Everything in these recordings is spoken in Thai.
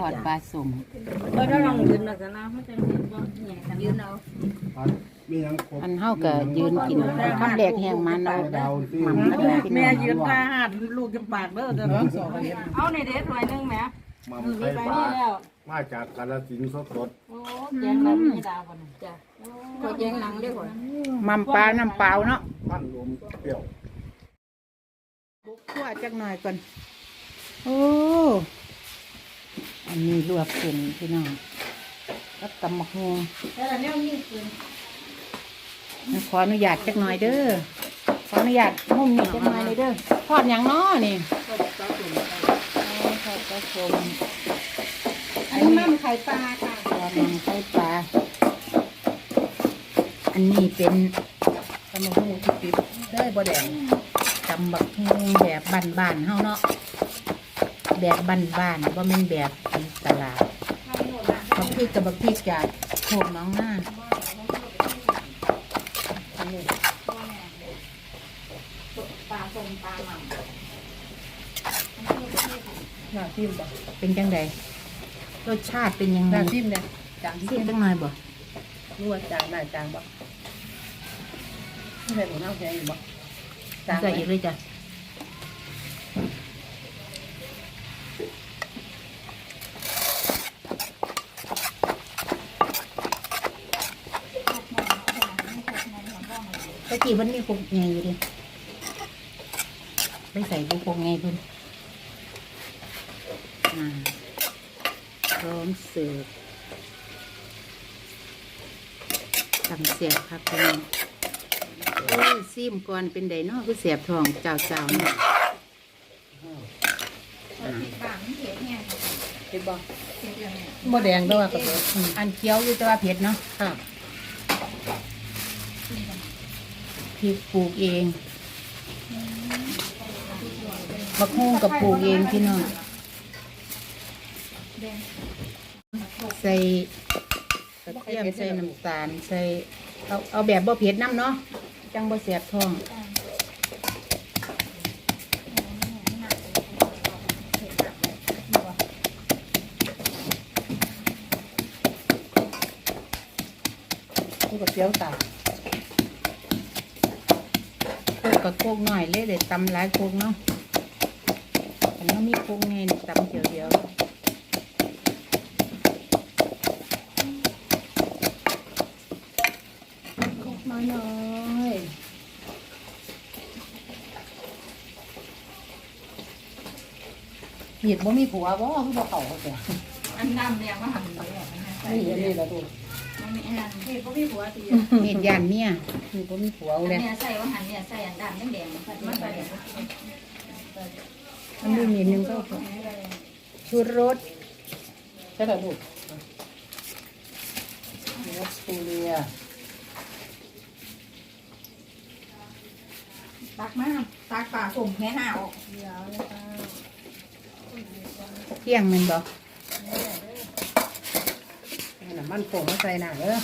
ทอดปลาสมก็ถ้าลองยืนหน่อยกันนะมันจะเห็นว่าใหญ่กันยืนเอามีหยังครบอันเฮาก็ยืนกินคำแรกแห้งมันเอาดาวที่หม่ำแล้วก็กินแม่ยืนตาหัดลูกจะปากเด้อเด้อเอาในเด็ดหน่อยนึงแม่มัมมีไข่ไปปลานี่แล้วมาจากกาฬสินธุ์สดสดโอ้แจงแล้วมีดาวกันจ้ะก็แจงหนังได้ก่อนมัมปลาน้ำเปล่าเนาะมันรวมเปรี้ยวบุกขั่วจักหน่อยก่อนโอ้ อันนี้ลวกเส้นพี่น้องกับตำมะฮวงแล้วแนวนี้คือขออนุญาตจักหน่อยเด้อ ขออนุญาตมุมนี้จักหน่อยเลยเด้อทอดหยังน้อนี่ก็จะปลาตุ่มโอ้ทอดปลาสมอันนี้มันไข่ปลาค่ะทอดมันไข่ปลา อันนี้เป็นตำมะฮวงที่ปิดได้บ่แดงตำบักฮวงแบบบ้านๆเฮาเนาะ แบบบ้านๆบ่แม่นแบบตลาดบักพริกกับบักพริกจากโขกน้องหน้าปลาส้มปลาหม่ำหน้าทิมบ่เป็นจังใดรสชาติเป็นยังหไงน้าทิมเนี่ยจางเสีทิยมจังหน่อยบ่นวดจางหน้าจางบ่ไม่ใช่ผมเอาแค่อยู่บ่จางใส่อีกเลยจ้ะ ตะกี้มันมีคงไงอยู่ดิไปใส่บุคงไงคุณอ่าพร้อมเสิร์ฟทำเสียบครับพี่น้องโอ้ยซิมก่อนเป็นไดเนาะคือเสียบทองเจ้าเจ้าเนี่ยเห็นบ่บ่แดงด้วยกับอืมอันเคี้ยวอยู่แต่ว่าเผ็ดเนาะค่ะ พริกปลูกเองบักฮุ่งกับปลูกเองพี่น้องใส่กระเทียมใส่น้ำตาลใส่เอาเอาแบบบ่เผ็ดน้ำเนาะจังบ่เสียบท้องนี่ก็เปรี้ยวตา กกับโคกหน่อยเลยเดี๋ยวตำหลายโคกเนาะแต่เนาะมีโคกไงนี่ตำเดียวเดียวโคกน้อยน้อยหีดบ่มีผัวบ่คือบ่เข้าเขาแต่อันดำเนี่ยว่าหันเลยอะนี่อันนี้ละดู มันไม่อันนี่ก็มีหัวตีๆมีดยานเมียหีดบ่มีผัวเลยเนี่ยใส่ว่าหันเนี่ยใส่อันดำแดงๆมันใส่มันมีมีดหนึงก็ชูรสใช่ละลูกนี่ออสเตรเลียตักมาตักปลาส้มแค่หน้าออกเที่ยงแมันบอก นี่ะมันโป่งมาใส่หน้าเด้อ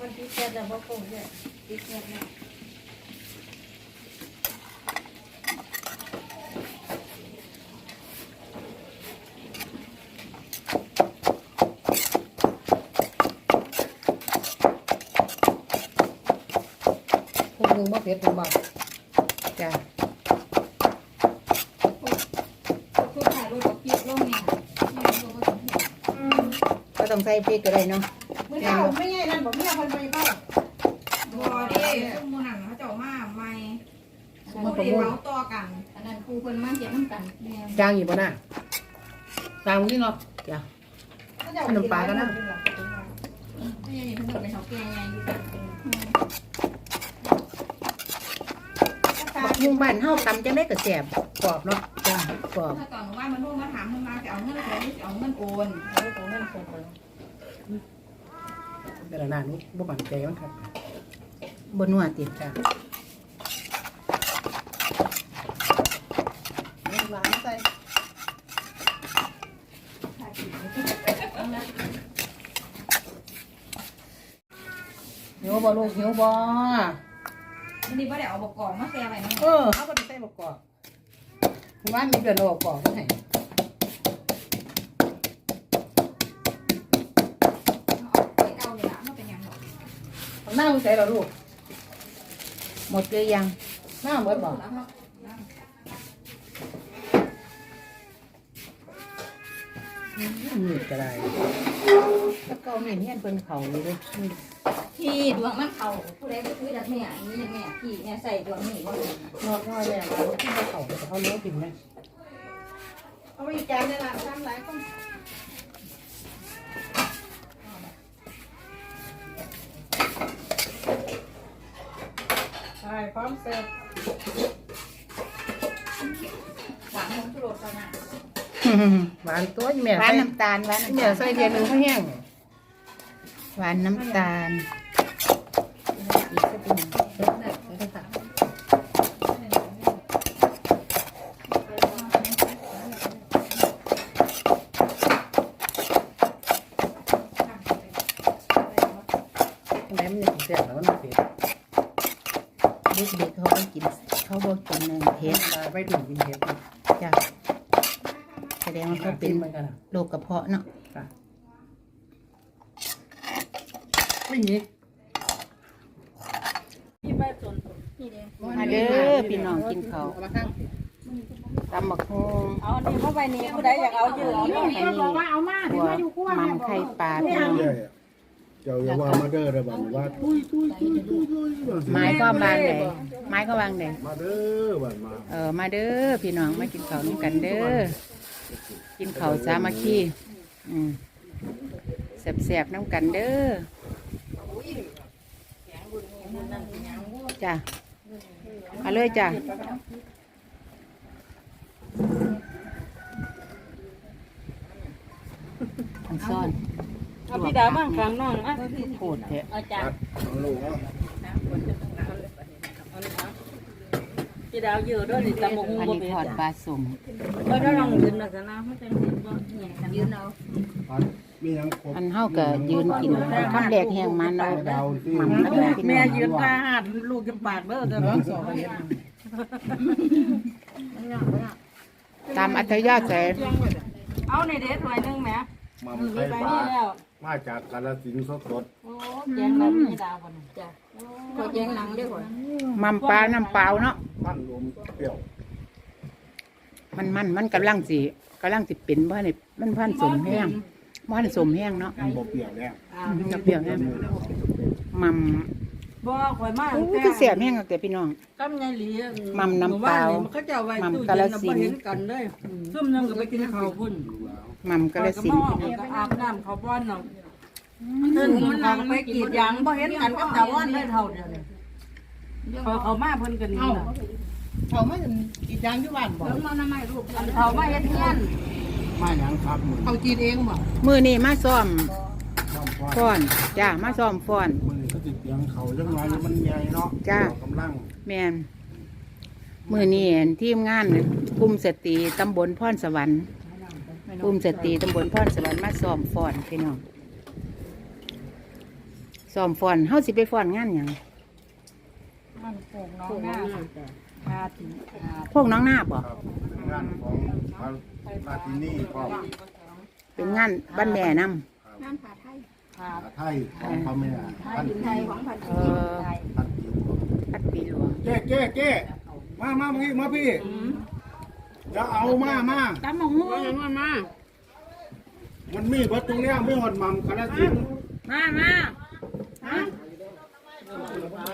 มันติดแค่แต่ว่าคงเนี่ยติดแค่เนี่ยพวกนึงบ่เผ็ดเป็นบ่จ้ะ ต้องใส่พริกก็ได้เนาะมื้อเช้าไม่ใช่นั่นบ่เมียเพิ่นไปเข้าบอดี้ซุ่มมือหันเขาเจ้ามาใหม่เขาเรียกเมาต่อกันอันนั้นครูเพิ่นมาเจ็บน้ำกันแม่จางอยู่บ่น่ะจางนี่เนาะจ้ะขนมปลาก็นะไม่ใช่เพิ่นเป็นเขาแก่ไงอยู่กันบักมุงบ้านเฮาตำจังได้ก็แซ่บกรอบเนาะจ้ะ กรอบถ้าก่อนว่ามันลูกมาถามมันมาจะเอาเงินใครจะเอาเงินโอนเอาเงินโอนแต่ละหน้านี้บ่มั่นใจมันครับบนัวติจ้ะนี่หวานใส่หิวบ่ลูกหิวบ่มันดีว่าเดี๋ยวเอาบกกอกมาแซ่ไว้นะเออเขาก็ได้ใส่บกกอก คือว่ามีเดือนออกก่อนไงหน้าใส่หรอลูกหมดเลยยังน้าหมดบอกนี่กระไรแล้วก็มีเนี่ยเป็นเขาเลยด้วย ที่ดวงมันเขาผู้ใดก็คือดักแม่อันนี้แม่พี่แม่ใส่ดวงนี่ว่านอนน้อยเลยเราที่เขาเขาเขาเลี้ยงกินไหมเอาไปจานได้ละทำหลายคนใช่พร้อมเสิร์ฟหวานของสุโรสนะหวานตัวแม่หวานใส่น้ำตาลหวานน้ำแม่ตาลใส่เทียนหนึ่งเขาแห้งหวานน้ำตาลอีกสักหนึ่ง แม่มันเสียแล้วมันเสีย เด็กๆเขาก็กินเขาบอกกินหนึ่งเทส ไปถึงกินเห็ดจ้ะแสดงว่าเขาเป็นเหมือนกันโรคกระเพาะเนาะไม่มีมาเด้อพี่น้องกินเขาวเอามาข้างตำบักฮงเอาอันนี้เข้าไปนี่ผู้ใดอยากเอาเยอะเอาอันนี้ตัวมัมไข่ปลาพี่น้องเจ้า เจ้าอย่าว่ามาเด้อเด้อบัดว่าตุ้ยตุ้ยตุ้ยตุ้ยตุ้ยว่าสิไม้ก็วางไหนไม้ก็วางไหนมาเด้อบัดมาเออมาเด้อพี่น้องมากินข้าวนี่กันเด้อกินข้าวสามัคคีอืมแสบๆน้ำกันเด้อจ้ะมาเลยจ้ะอันซ่อนเอา พี่ดาบ้างครั้งน้องอะโคตรเถอะเอาจารเอาลูกเอาพี่ดาวเยอะด้วยนี่ตำบกอันบ่นี้เป็นทอดปลาสุ่มเออถ้าลองยืนหน่อยจะนะมันจะเห็นบ่เนี่ยกันยืนเอาอันมีหยังครบอันเฮาก็ยืนกินคำแรกแห้งมันเอาดาวที่มันก็ได้พี่แม่น้องยืนตาหัดลูกจะปากเด้อเด้อเนาะสองเห็ดตามอัธยาศัยเอาในเด็ดหน่อยนึงแหม มัมมีไข่ไปปลานี่แล้วมาจากกาฬสินธุ์สดโอ้แจงแล้วพี่ดาวบ่นจ้ะก็แจ้งหนังด้วยก่อนมัมปลาน้ำเปล่าเนาะๆมันรวมเปรี้ยวมันมันมันกำลังสิกำลังสิเป็นว่าเนี่ยมันพันสมแห้งว่าสมแห้งเนาะมันบ่เปรี้ยวแล้วมันจะเปรี้ยวแห้งมัมบ่ข่อยมาโอ้ยก็เสียบแห้งอะแต่พี่น้องกำไงหลีมัมน้ำเปล่ามันก็จะเอาไว้มัมตู้กาฬเย็นน่ะสิบ่นธุ์ เห็นกันเลยซุ่มนึงก็ไปกินข้าวพุ่น มัมกระสินข้อยก็มาก็อาบน้ำเขาบ้านเนาะเพิ่นมันนั่งไปกรีดยางบ่เห็นกันกับตาว่านได้เท่าเดียวนี่พอเขามาเพิ่นก็หนี่เอ้าน่ะเขาไม่กินยางที่บ้านบอกเพิ่งมาหน้าไม้รูปอันเขามาเฮ็ดเฮียนมาหยังครับมึงเขากินเองบอกมือนี่มาซ้อมน้ำฟ้าฟ้อนจ้ามาซ้อมฟ้อนมันก็สิเปียงเขาจังหวะนี้มันใหญ่เนาะจ้า กำลังแมนมือนี่ทีมงานกลุ่มสตรีตำบลพรสวรรค์ กลุ่มสตรีตำบลพรสวรรค์มาซ้อมฟ้อนพี่น้องซ้อมฟ้อนเฮาสิไปฟ้อนงานหยังมันปลูกน้องหน้าพาถึงหาพวกน้องหน้าบ่ครับงานของพระราชินีพร้อมเป็นงานบ้านแม่นำงานผ่าไทยหาไทยของพระแม่พันดินไทยของพันเอธุ์อพันปีพัดปีหลวงเจ๊เจ๊เจ๊มามาพี่มาพี่ จะเอามามาตำหมูมามามันมีวัดตรงเนี้ยไม่หอดหมัมคณะสินมามา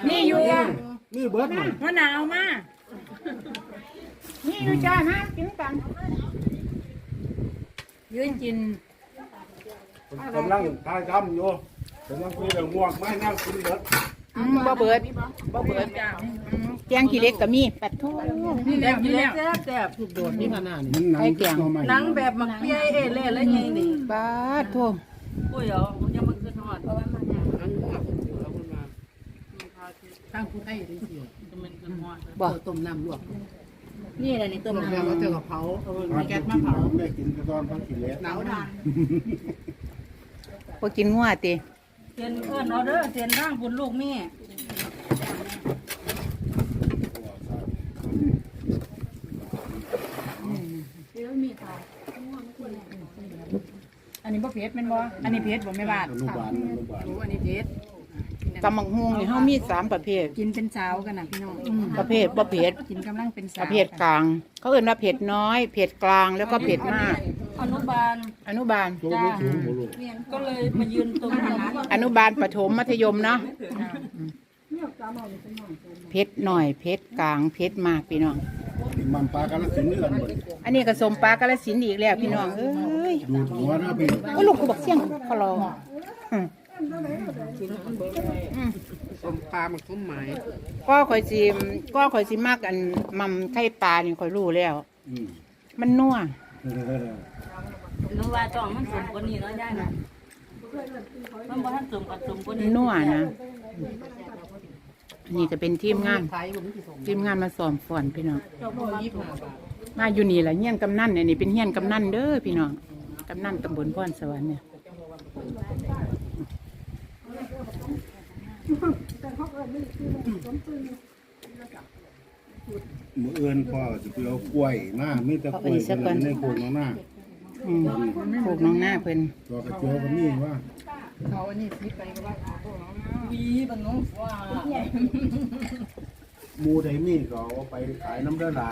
นี่อยู่นี่เบิร์ดหน่อยมะนาวมา นี่อยู่จ้ามากินกันยืนกินกำลังทายทำอยู่กำลังคุยเรื่องม่วงไม่นั่งกินเบิร์ด อืมบ่เบิดบ่เบิดอืมแกงขี้เหล็กก็มีปัดทูนี่แหละกินแล้วแซ่บแซ่บโดดนี่ขนาดนี้มันหนังขึ้นมาใหม่หนังแบบมักเปียเอเล่แล้วยังนี่ปาดทูโอ้ยเหรอยังมันขึ้นฮอดตั้งผู้ให้ได้สิจะมันขึ้นฮอดบ่ต้มน้ำลวกนี่แหละนี่ต้มต้มน้ำแล้วก็เจอกับเผามีแก๊สมาเผาแม่กินกระตอนพักกินแล้วหนาวดานบ่กินงัวติเตี ยนเอิ้นเอาเด้อเตียนร่างบุญลูกแม่อันนี้บ่เผ็ดแม่นบ่อันนี้เผ็ดบ่แม่บาดอนุบาลอนุบาลรู้อันนี้เพชรกินตำบักฮุงนี่เฮามีสามประเภท กินเป็นสาวกันนะพี่น้องประเภทบ่เผ็ดกินกำลังเป็นปสาวระเภทกลาง เขาเอ่นว่าเผ็ดน้อย เผ็ดกลางแล้วก็เผ็ดมาก อนุบาลอนุบาล ตัวไม่สูงบ่ลูกก็เลยมายืนตรงนั้นอนุบาลประถมมัธยมเนาะเผ็ดหน่อยเผ็ดกลางเผ็ดมากพี่น้องมันปลากาลสินธุ์นี่กันหมดอันนี้ก็สมปลากระสินธุ์อีกแล้วพี่น้องเอ้ยดูดหัวหน้าพี่โอ้ลูกกูบอกเสียงเขารออืมอืมสมปลามันคุ้มหมายก็ข่อยสิก็ข่อยสิมากอันมัมไข่ปลานี่ข่อยรู้แล้ว อืมมันนัว หนูว่าต้องมันสมกว่านี้เนาะย่านะมันบ่ทันสมกับสมกว่ามันนี้นัวนะอันนี่จะเป็นทีมงานไทยผมที่สมทีมงานมาซ้อมฟ้อนพี่น้องเจ้าบ่มาสมมาอยู่นี่แหละเฮียนกำนันเนี่ยนี่เป็นเฮียนกำนันเด้อพี่น้องกำนันตำบลพรสวรรค์เนี่ย มือเอื้อนพ่อจะไปเอากล้วยมามีแต่กล้วยมันในโคนน้องหน้าอืมปลูกน้องหน้าเพิ่นตัวกระโจก็มีว่าเขาอันนี้พลิกไปก็ว่าวีบันน้องว่าหมูไดมีก็เอาไปขายน้ำเด้อละ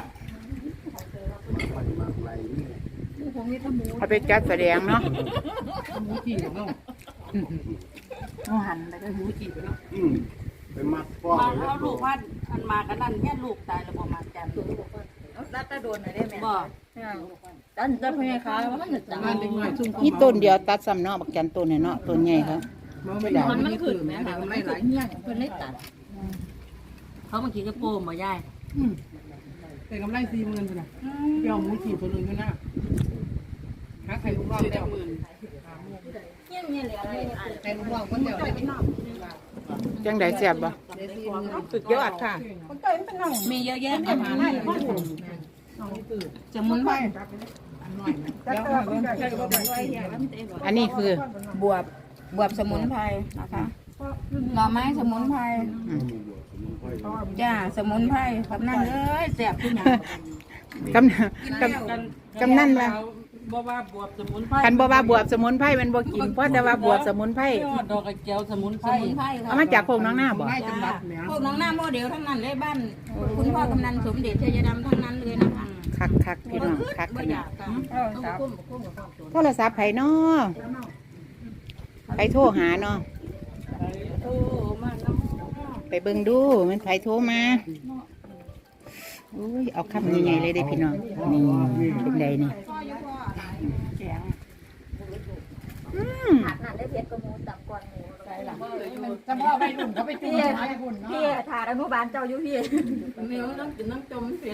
ไปมากไรนี่เอาไปจัดแสดงเนาะหมูจีของน้องเขาหั่นแล้วก็หมูจีไปเนาะอืม ไปมักพ่อมาไปเอาลูกพันอันมากันนั่นแค่ลูกตายแล้วบ่มาจันรัดตะโดนหน่อยได้ไหมบ่ตันจะพยาคามันจะจังงานเด็กน้อยซุ่มนี่ต้นเดียวตัดซ้ำเนาะบักจันต้นเนี่ยเนาะต้นใหญ่ครับไม่ได้มันขึ้นแม่ค่ะมันไม่หลายเนี่ยเพิ่นได้ตัดเขามากินกระโปรงบ่ยายเป็นกำไรสี่หมื่นไปนะเดี๋ยวหมูจีตัวนึงก็น่าหาไข่ลูกรอบเดียวเนี่ยเนี่ยเหลืออะไรอะไข่ลูกรอบก็เดียวได้ไม่นอก จังไดแซ่บบ่สุดยอดค่ะ มีเยอะแยะอาหารสมุนไพรอันนี้คือบวบบวบสมุนไพรนะคะหน่อไม้สมุนไพรอืมจ้าสมุนไพรกับนั่นเลยแซ่บที่หยังกำนันกำกำนันว่า บ่ว่าบวบสมุนไพรคันบ่ว่าบวบสมุนไพรมันบ่กินเพราะแต่ว่าบวบสมุนไพรดอกกระเจียวสมุนไพสรมุนไพรเอามาจากโคกน้องหน้าบ่ไม่จำรัดแม่พวกน้องหน้าโมเดลทั้งนั้นเลยบ้าน คุณพ่อกำนันสมเด็จชัยดำทั้งนั้นเลยนะคะคักคักพี่น้องคักขบ่อนาดยากกันโทรศัพท์ไผเนาะไปโทรหาเนาะโอ้มาน้ำไปเบิ่งดูมันไผโทรมาอุ้ยเอาคำใหญ่ๆเลยเด้พี่น้องนี่เป็นไดนี่อื มจำพ่อไปหนุ่มเขาไปจุ่มไม้หุ่นเนาะพี่ถาดอนุบาลเจ้าอยู่พี่เนื้อต้องกินน้ำจมเสีย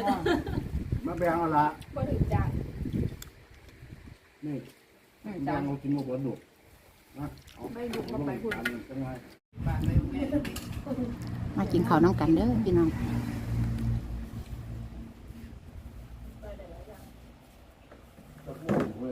มาแบ่งเอาละนี่แบ่งเอากินหมดลูกนะเอาไปลูกมาไปพูดจังไงมากินข้าวน้องกันเด้อพี่น้อง ตะ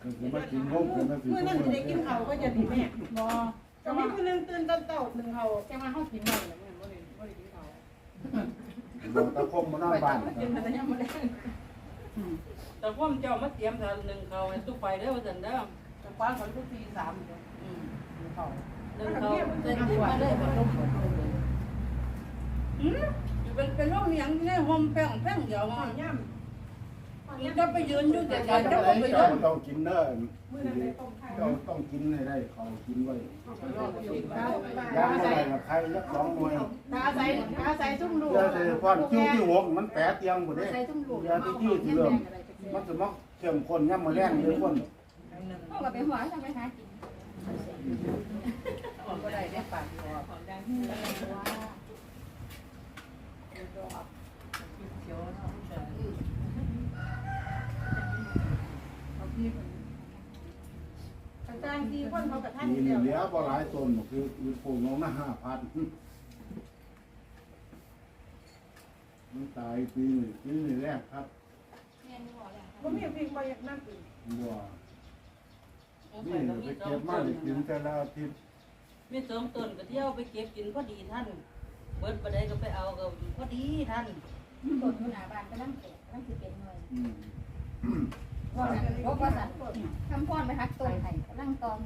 คือมากินห้องกินมากินเมื่อนั้นจะได้กินเขาก็จะดีแม่บอจะมีคนนึงตื่นตอนเต่าหนึ่งเขาแค่มาห้องกินหน่อยเนี่ยไม่ได้ไม่ได้กินเขาบอกตะคมมาน้าบ้านกินแต่ยังไม่ได้แต่พ่อมเจ้ามาเตรียมทานหนึ่งเขาให้ตู้ไปเด้อว่าซั่นเด้อจะคว้าเขาทุกทีสามอืมเขาหนึ่งเขาเส้นติดมาเลยอืมอยู่เป็นเป็นโรคหยังเนี่ยห่มแป้งแป้งเดียวอะย่ นี่จะไปยืนอยู่แต่เจ้าเจ้าก็ไปยืนต้องกินเด้อเจ้าต้องกินให้ได้เขากินไว้ย่างอะไรล่ะใครยักสองหน่วยตาใส่ตาใส่ซุ่มลูกเดี๋ยวจะฟันคิ้วที่หกมันแปะเตียงหมดเลยยวที่คิ้วที่เริ่มมันจะมักเข้มข้นย่ำมาแรงเยอะคนพ่อกับไปหัวทำไมคะกินก็ได้ได้ปากหัวต่างที่คนเขากับท่านมีเหลือบ่หลายตนคือคือปลูกน้องหน้าห้าพันมันตายปีหนึ่งปีหนึ่งแรกครับแม่นี่บ่แล้วก็มีพริกใบยักษ์น้ำอื่นบัวเอานี่ไปก็ไปมีสอเก็งบมาต้นได้กินแต่ละอาทิตย์มีสองต้นก็เที่ยวไปเก็บกินพอดีท่าน เบิดบ่ได้ก็ไปเอาก็พอดีท่านต้นอยู่หน้าบ้านกำลังแตกกำลังสิเป็นหน่วย อืมว่าสั่นว่าสั่นทำพรไปฮักต้นไห้กำลังตอม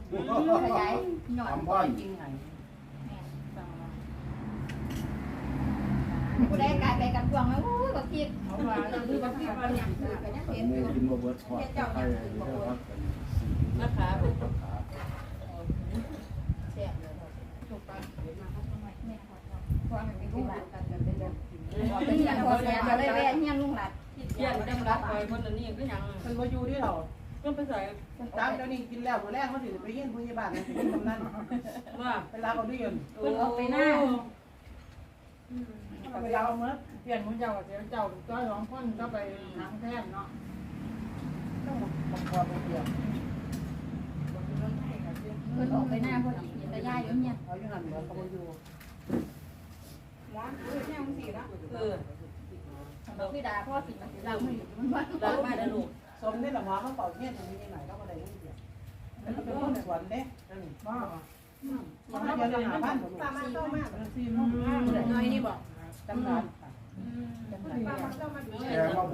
ขยายหยอดทำบ้านจริงไงแม่ผู้ใดกลายไปกันพวงแล้วโอ้ยบักพริกเอาว่าคือว่าที่ว่าอย่างอื่นก็ยังเห็นอยู่กินมาเบิดทอดไข่ให้ได้พักกันราคาเป็นราคาแซ่บเลยถูกต้องแม่ขอพรให้เป็นลูกหลานกันกันเป็นเดือนพอเป็นอย่างพอแม่จะได้แว่เฮียนลุงหลาน เที่ยงได้รับไปคนละนี่ก็ยังมันมาอยู่ที่เราก็ไปใส่ตามเจ้านี่กินแล้วตัวแรกเขาถือไปเยี่ยนพยาบาลนะไปเยี่ยนกำนันว่าไปลาเอาด้วยกันเพิ่นเอาไปหน้าไปลาเอาเมื่อเปลี่ยนคนเจ้าเจ้าเจ้าจ้อยร้องพ่นก็ไปทางแท่นเนาะต้องบังคับไปเดียวเพิ่นออกไปหน้าพอดีแต่ย่าอยู่เนี่ยเอาอยู่หันเหมือนเขาอยู่ร้านเออแม่มึงสิละเออ บอกพี่ดาพ่อสิมันสิเราไม่อยู่มันว่ารักมาได้ลูกสมนี่แหละหมอเขาเป่าเนี่ยตรงนี้หน่อยก็มาได้เดียวแล้วก็เป็นคนสวนเด้นั่นว่ามันเดี๋ยวหาบ้านผมตามมาเข้ามากมันซีนห้องห้างเลยน้อยนี่บอกจำนานแกมา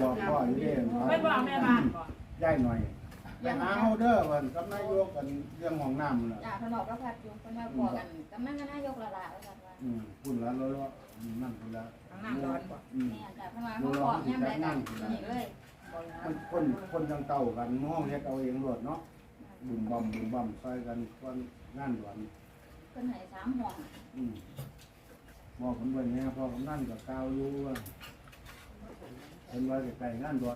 บอกพ่ออยู่เด้ไม่บอกแม่บ้านบ่ย่ายหน่อยไปหาเฮาเด้อวันกับนายกกันเรื่องห้องน้ำน่ะจ้าเพิ่นบอกก็พัดอยู่เพิ่นว่าพอกันกำนันก็นายกละละว่าซั่นว่าอืมพุ่นละแล้ว นั่นพุ่นละอืมแม่จ้าเพิ่นว่าเขาบอกยามใดกันนี่เลยมันคนคนจังเต่ากันห้องเฮ็ดเอาเองรวดเนาะบุ่มบ่มบุ่มบ่มใส่กันวันงานด่วนเพิ่นให้3ห้องอืมบอกผมว่าเนี่ยพอกำนันกับกาวอยู่ว่าเป็นว่าจะไปงานด่วน